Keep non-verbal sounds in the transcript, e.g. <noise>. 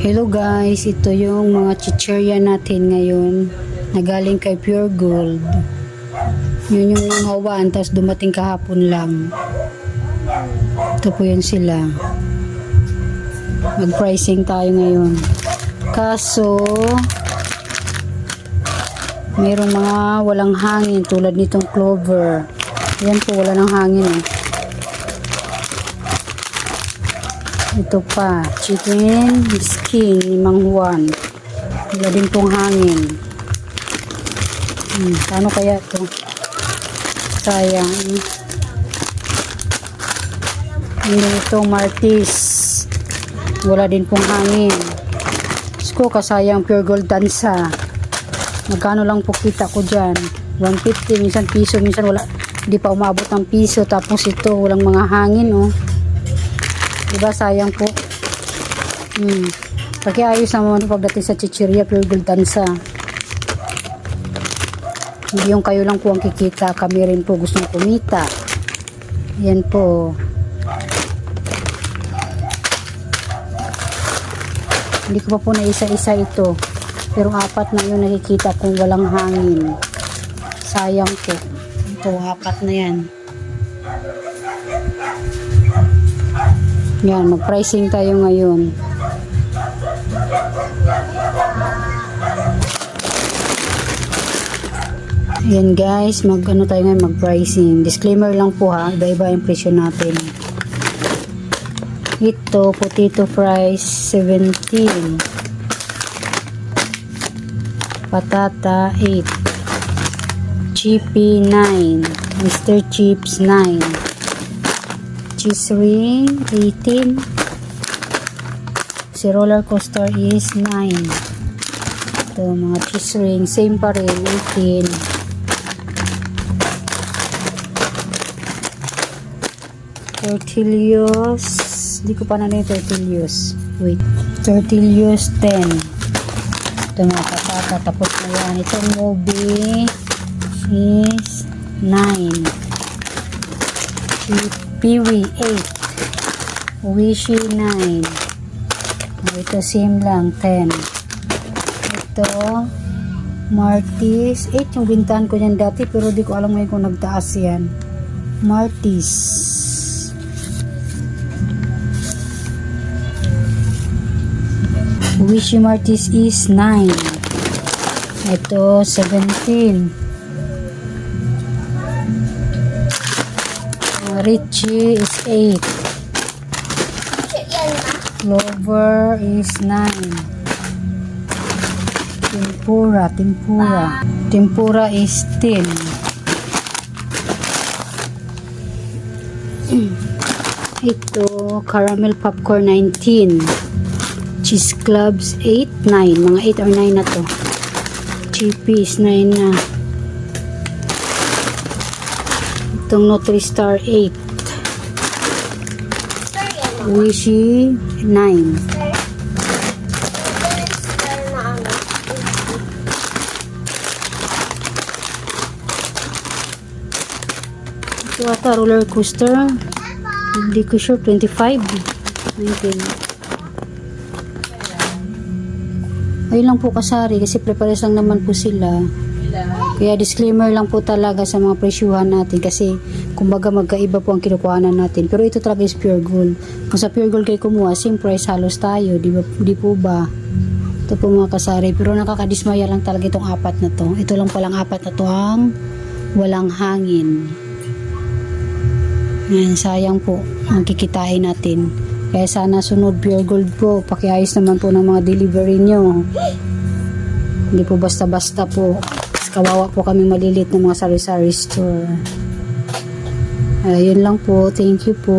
Hello guys, ito yung mga chicherya natin ngayon na galing kay Pure Gold. Yun yung hawaan, tapos dumating kahapon lang. Ito po yun sila. Mag-pricing tayo ngayon. Kaso, mayroong mga walang hangin tulad nitong clover. Yan po, wala ng hangin eh. Ito pa, chicken skin ni Mang Juan. Wala din pong hangin. Hmm, paano kaya ito? Sayang. Ito, Martis. Wala din pong hangin. Diyos ko, kasayang pure gold dansa. Magkano lang po kita ko dyan? 150, minsan piso, minsan wala. Hindi pa umabot ng piso. Tapos ito, walang mga hangin, oh. Diba, sayang po. Hmm. Pakiayos naman pagdating sa chichirya, pure gold dansa. Hindi yung kayo lang po ang kikita. Kami rin po gustong kumita. Yan po. Hindi ko pa po na isa-isa ito. Pero apat na yung nakikita kung walang hangin. Sayang po. Ito, apat na yan. Yan, mag-pricing tayo ngayon. Yan guys, mag ano tayo ngayon, mag-pricing. Disclaimer lang po ha, iba-iba yung presyo natin. Ito, potato fries 17. Patata 8. Chippy 9. Mr. Chips 9 cheese ring 18 si roller coaster is 9 ito mga cheese ring same pa rin 18 tortillos hindi ko pa na yung tortillos wait tortillos 10 ito mga patata tapos na yan. Itong movie is 9 cheap Piwi 8 Wishi 9 ito sim lang 10 ito Martis. 8 yung bintahan ko yan dati pero di ko alam ngayon kung nagtaas yan. Martis. Wishi Martis is 9 ito 17 Richie is 8. Clover is 9. Tempura, tempura. Tempura is 10. <clears throat> Ito, caramel popcorn 19. Cheese clubs 8, 9. Mga 8 or 9 na to. Chippies 9 na. Itong Nutri-Star 8. Wishy 9. Ito ata roller coaster. Hindi ko sure. 25. 19. Ayun lang po kasari kasi prepares lang naman po sila. Kaya disclaimer lang po talaga sa mga presyuhan natin kasi kumbaga magkaiba po ang kinukuhanan natin. Pero ito talaga is pure gold. Kung sa pure gold kayo kumuha, same price halos tayo. Di, ba, di po ba? Ito po mga kasari. Pero nakakadismaya lang talaga itong apat na to. Ito lang palang apat na to ang walang hangin. Yan, sayang po ang kikitain natin. Kaya sana sunod pure gold po. Pakiayos naman po ng mga delivery nyo. Hindi po basta-basta po. Kawawa po kami malilit ng mga sari-sari store. Ayun lang po. Thank you po.